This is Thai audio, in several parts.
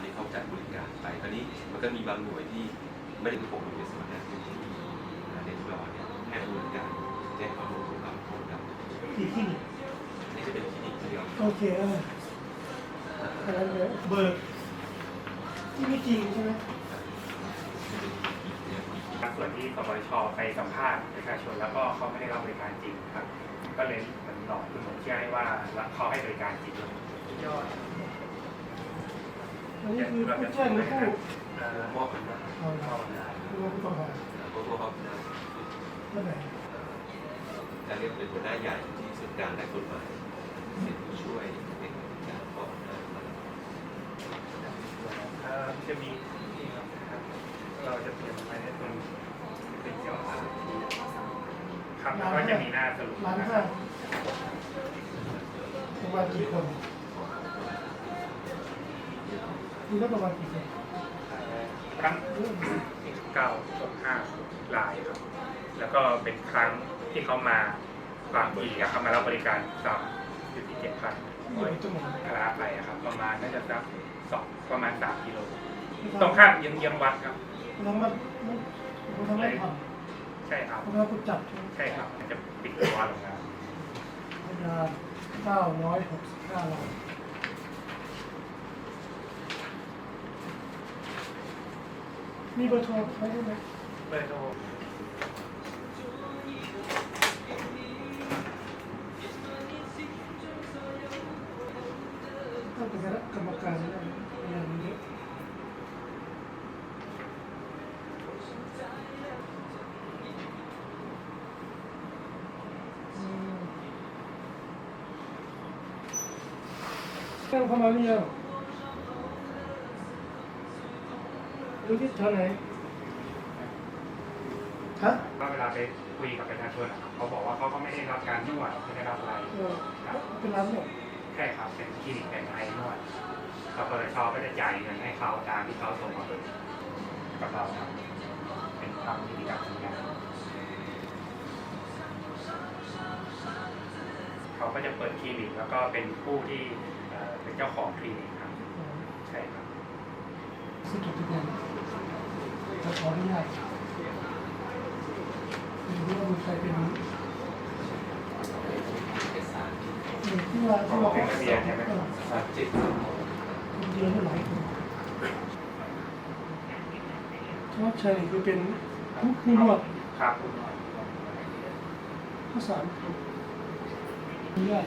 เงินตามที่เขาจัดบริการไปตอนนี้มันก็มีบางหน่วยที่ไม่ได้ถูกผมในส่วนนั้นคือที่เดนรอเนี่ยให้บริการแจ้งข้อมูลของเราพร้อมกับกี่ที่นี่นี่จะเป็นคลินิกที่เราโอเคเอออันนั้นเลยเบิกที่ไม่จริงใช่ไหมส่วนที่สปชไปสัมภาษณ์ประชาชนแล้วก็เขาไม่ได้รับบริการจริงครับ ก็เลยเหมือนหลอกคุณผมเชื่อให้ว่าเขาให้บริการจริงยอด อันนี้คือผู้แจ้งหรือผู้มอบอำนาจเอาเราคือผู้ต้องหาแล้วก็มอบอำนาจเมื่อไหร่การเรียกเป็นหัวหน้าใหญ่ที่สุดการและกฎหมายเป็นผู้ช่วยในการมอบอำนาจมาจะมีเราจะเปลี่ยนไว้ในตรงเป็นเกี่ยวกับครับก็จะมีหน้าสรุปร้านนะคข้ารับประมาณกี่คน มีแล้วประมาณกี่คนทั้งเก้าจนห้าลายครับ แล้วก็เป็นครั้งที่เขามาบางทีอะครับมารับบริการสามสิบเจ็ดพันอยู่ในจังหวัดคาราไปอะครับ ประมาณน่าจะสักสองประมาณสามกิโลตรงข้ามยังยังวัดครับทำมาทำไม่ทใช่ครับำทำมาผู้จับใช่ครับมันจะปิดตัวลงแล้วพยานเก้าร้อยหกสิบห้าราย มีเบอร์โทรไว้ได้ไหมเบอร์โทรต้องเป็นคณะกรรมการนะอย่างนี้อืมเรื่องเข้ามาหรือยัง ดูที่แถวไหนฮะก็เวลาไปคุยกับประชาชนอะครับเขาบอกว่าเขาก็ไม่ได้รับการนวดไม่ได้รับอะไรเออเป็นร้านหมดใช่ครับเป็นคลินิกแต่งไทยนวดกปตชก็จะจ่ายเงินให้เขาตามที่เขาส่งมาเบิกกับเราครับเป็นทำนิติกรรมสัญญาเขาก็จะเปิดคลินิกแล้วก็เป็นผู้ที่เอ่อเป็นเจ้าของคลินิกครับใช่ครับสกิจทุกอย่างจะขออนุญาตไม่รู้ว่ามีใครเป็นเอกสารที่ว่าที่บอกว่าเสียใช่ไหมสามสิบคนเดียวไม่หลายคนว่าชัยคือเป็นผู้ผู้นวดครับผู้สานอนุญาต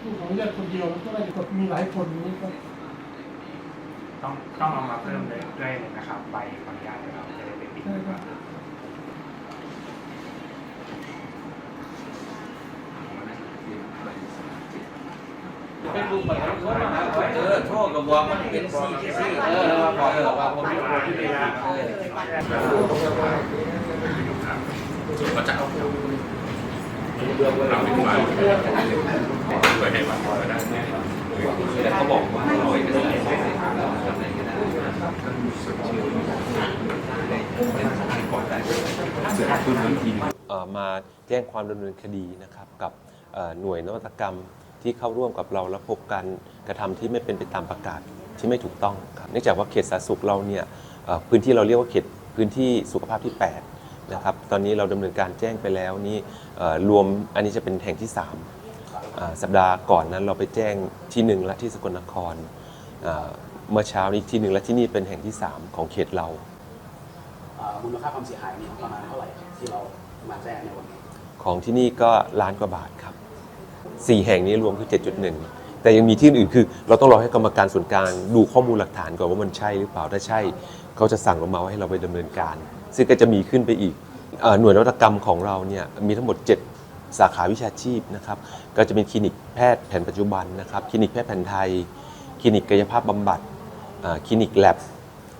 ผู้ขออนุญาตคนเดียวก็ได้กดมีหลายคนนี้ก็ ต้องต้องเอามาเพิ่มเลยด้วยนะครับใบขออนุญาตนะครับจะได้ไปปิดด้ก็เป็นลูกปัญหาเขามาเออโชคกับบอกมันเป็นสี่สี่เออบอกเออว่าผมเป็นคนที่ดีนะเออก็จะเอาเราเป็นมาเปิดให้มาก็ได้แต่เขาบอกว่าเราเอกสารไม่ได้ทำอะไรก็ได้อนได้เอ่อ มาแจ้งความดำเนินคดีนะครับกับหน่วยนวัตกรรมที่เข้าร่วมกับเราและพบการกระทำที่ไม่เป็นไปตามประกาศที่ไม่ถูกต้องครับเนื่องจากว่าเขตสาธารณสุขเราเนี่ยพื้นที่เราเรียกว่าเขตพื้นที่สุขภาพที่ 8 นะครับ ตอนนี้เราดำเนินการแจ้งไปแล้วนี่รวมอันนี้จะเป็นแห่งที่ 3 สัปดาห์ก่อนนั้นเราไปแจ้งที่หนึ่งและที่สกลนคร เมื่อเช้านี้ที่หนึ่งและที่นี่เป็นแห่งที่ 3 ของเขตเราอ่ามูลค่าความเสียหายนี่ประมาณเท่าไหร่ครับที่เรามาแจ้งในวันนี้ของที่นี่ก็ล้านกว่าบาทครับ 4 แห่งนี้รวมคือ 7.1 แต่ยังมีที่อื่นคือ เราต้องรอให้กรรมการส่วนกลางดูข้อมูลหลักฐานก่อนว่ามันใช่หรือเปล่าถ้าใช่ เขาจะสั่งลงมาว่าให้เราไปดำเนินการ ซึ่งก็จะมีขึ้นไปอีกเอ่อหน่วยนวัตกรรมของเราเนี่ยมีทั้งหมด 7 สาขาวิชาชีพนะครับก็จะเป็นคลินิกแพทย์แผนปัจจุบันนะครับคลินิกแพทย์แผนไทย คลินิกกายภาพบำบัดอ่า คลินิกแลบ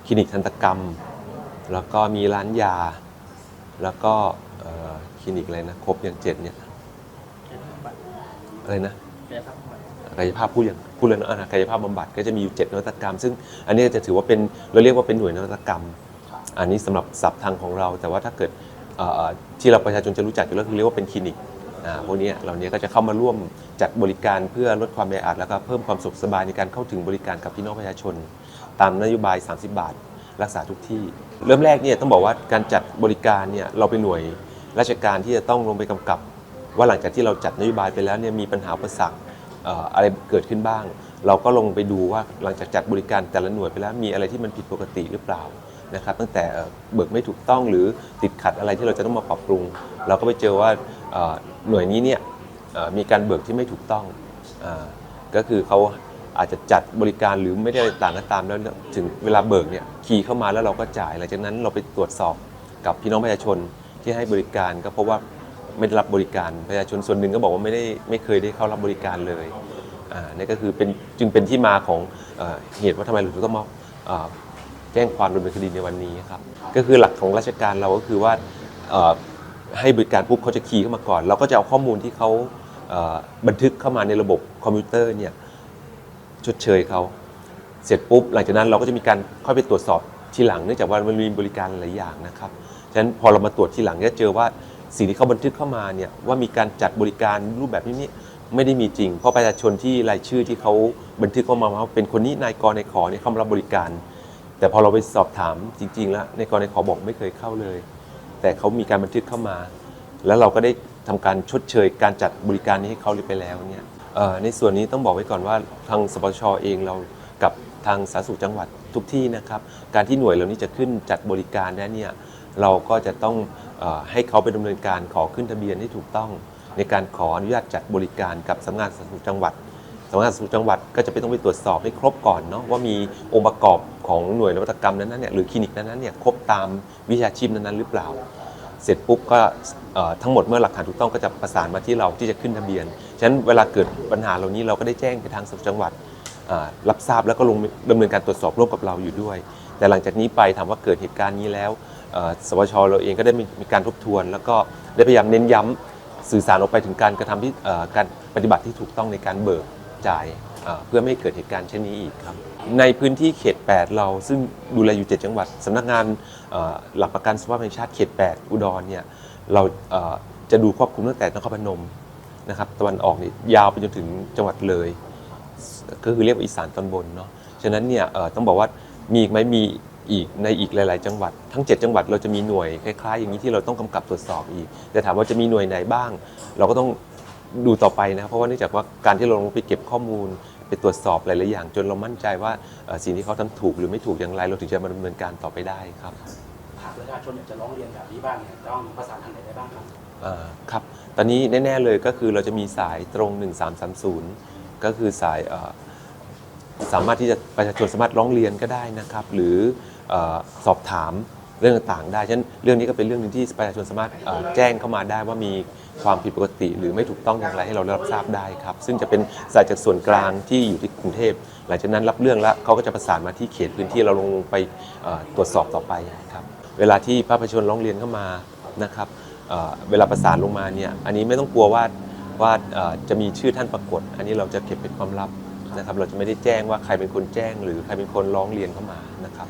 คลินิกทันตกรรม แล้วก็มีร้านยา แล้วก็เอ่อคลินิกอะไรนะครบอย่างเจ็ดเนี่ยอะไรนะกายภาพพูดอย่างพูดแล้วนะอ่ากายภาพบำบัดก็จะมีอยู่เจ็ดนวัตกรรม ซึ่งอันนี้จะถือว่าเป็นเราเรียกว่าเป็นหน่วยนวัตกรรม อันนี้สำหรับศัพท์ทางของเรา แต่ว่าถ้าเกิดเอ่อที่เราประชาชนจะรู้จักอยู่แล้วคือเรียกว่าเป็นคลินิกอ่า พวกนี้เหล่านี้ก็จะเข้ามาร่วมจัดบริการเพื่อลดความแออัดแล้วก็เพิ่มความสุขสบายในการเข้าถึงบริการกับพี่น้องประชาชน ตามนโยบาย 30 บาท รักษาทุกที่ เริ่มแรกเนี่ยต้องบอกว่าการจัดบริการเนี่ยเราเป็นหน่วยราชการที่จะต้องลงไปกำกับ ว่าหลังจากที่เราจัดนโยบายไปแล้วเนี่ยมีปัญหาประสัก อะไรเกิดขึ้นบ้าง เราก็ลงไปดูว่าหลังจากจัดบริการแต่ละหน่วยไปแล้วมีอะไรที่มันผิดปกติหรือเปล่านะครับตั้งแต่เบิกไม่ถูกต้องหรือติดขัดอะไรที่เราจะต้องมาปรับปรุง เราก็ไปเจอว่าหน่วยนี้เนี่ยมีการเบิกที่ไม่ถูกต้องอก็คือเขาอาจจะจัดบริการหรือไม่ได้ต่างก็ตามแล้วถึงเวลาเบิกเนี่ยคีย์เข้ามาแล้วเราก็จ่ายหลังจากนั้นเราไปตรวจสอบกับพี่น้องประชาชนที่ให้บริการก็พบว่า ไม่ได้รับบริการประชาชนส่วนหนึ่งก็บอกว่าไม่ได้ไม่เคยได้เข้ารับบริการเลยอ่านี่ก็คือเป็นจึงเป็นที่มาของเอเหตุว่าทำไมเราถึงต้องมาแจ้งความดำเนินคดีในวันนี้ครับก็คือหลักของราชการเราก็คือว่าให้บริการปุ๊บเขาจะคีย์เข้ามาก่อน เราก็จะเอาข้อมูลที่เขาบันทึกเข้ามาในระบบคอมพิวเตอร์เนี่ยชดเชยเขาเสร็จปุ๊บหลังจากนั้นเราก็จะมีการค่อยไปตรวจสอบทีหลังเนื่องจากว่ามันมีบริการหลายอย่างนะครับฉะนั้นพอเรามาตรวจทีหลังก็เจอว่า สิ่งที่เขาบันทึกเข้ามาเนี่ยว่ามีการจัดบริการรูปแบบนี้ไม่ได้มีจริง เพราะประชาชนที่รายชื่อที่เขาบันทึกเข้ามาว่าเป็นคนนี้นายกนายขอเนี่ยเข้ามารับบริการ แต่พอเราไปสอบถามจริง ๆ แล้วนายกนายขอบอกไม่เคยเข้าเลย แต่เขามีการบันทึกเข้ามา แล้วเราก็ได้ทำการชดเชย การจัดบริการนี้ให้เขาไปแล้วเนี่ยในส่วนนี้ต้องบอกไว้ก่อนว่าทางสปชเองเรากับทางสาธารณสุขจังหวัดทุกที่นะครับ การที่หน่วยเหล่านี้จะขึ้นจัดบริการนั้เนี่ย เราก็จะต้องอให้เขาไปดำเนินการขอขึ้นทะเบียนให้ถูกต้อง ในการขออนุญาตจัดบริการกับสำนักงานสาธารณสุขจังหวัดสำนักงานสาธารณสุขจังหวัดก็จะไปต้องไปตรวจสอบให้ครบก่อนเนาะว่ามีองค์ประกอบของหน่วยนวัตกรรมนั้นๆเนี่ยหรือคลินิกนั้นๆเนี่ยครบตามวิชาชีพนั้นๆหรือเปล่า เสร็จปุ๊บก็ทั้งหมดเมื่อหลักฐานถูกต้องก็จะประสานมาที่เราที่จะขึ้นทะเบียนฉะนั้นเวลาเกิดปัญหาเหล่านี้เราก็ได้แจ้งไปทางสำนักจังหวัดรับทราบแล้วก็ลงดำเนินการตรวจสอบร่วมกับเราอยู่ด้วย แต่หลังจากนี้ไปถามว่าเกิดเหตุการณ์นี้แล้วสวชเราเองก็ได้มีการทบทวน แล้วก็ได้พยายามเน้นย้ำสื่อสารออกไปถึงการกระทำที่การปฏิบัติที่ถูกต้องในการเบิกจ่ายเพื่อไม่ให้เกิดเหตุการณ์เช่นนี้อีกครับ ในพื้นที่เขต 8 เราซึ่งดูแลอยู่ 7 จังหวัดสำนักงานหลักประกันสุขภาพแห่งชาติเขต 8 อุดรเนี่ยเราจะดูครอบคลุมตั้งแต่นครพนมนะครับตะวันออกนี่ยาวไปจนถึงจังหวัดเลย ก็คือเรียกว่าอีสานตอนบนเนาะฉะนั้นเนี่ยต้องบอกว่า มีอีกไหมมีอีกในอีกหลาย ๆ จังหวัด ทั้ง 7 จังหวัดเราจะมีหน่วยคล้าย ๆ อย่างนี้ที่เราต้องกำกับตรวจสอบอีก แต่ถามว่าจะมีหน่วยไหนบ้าง เราก็ต้องดูต่อไปนะครับเพราะว่าเนื่องจากว่าการที่เราลงไปเก็บข้อมูลไปตรวจสอบหลาย ๆ อย่าง จนเรามั่นใจว่าเอ่อสิ่งที่เขาทำถูกหรือไม่ถูกอย่างไร เราถึงจะมาดำเนินการต่อไปได้ครับหากประชาชนอยากจะร้องเรียนแบบนี้บ้างเนี่ยต้องประสานทางไหนได้บ้างครับอ่าครับตอนนี้แน่ ๆ เลยก็คือเราจะมีสายตรง 1330 ก็คือสายเอ่อ สามารถที่จะประชาชนสามารถร้องเรียนก็ได้นะครับ หรืออสอบถามเรื่องต่างๆได้ฉะนั้นเรื่องนี้ก็เป็นเรื่องหนึ่งที่ประชาชนสามารถแจ้งเข้ามาได้ว่ามีความผิดปกติ หรือไม่ถูกต้องอย่างไรให้เรารับทราบได้ครับ ซึ่งจะเป็นสายจากส่วนกลางที่อยู่ที่กรุงเทพหลังจากนั้นรับเรื่องแล้วเขาก็จะประสานมาที่เขตพื้นที่เราลงไปตรวจสอบต่อไปครับเวลาที่ประชาชนร้องเรียนเข้ามานะครับเเวลาประสานลงมาเนี่ยอันนี้ไม่ต้องกลัวว่าว่าจะมีชื่อท่านปรากฏ อันนี้เราจะเก็บเป็นความลับ นะครับ เราจะไม่ได้แจ้งว่าใครเป็นคนแจ้ง หรือใครเป็นคนร้องเรียนเข้ามานะครับ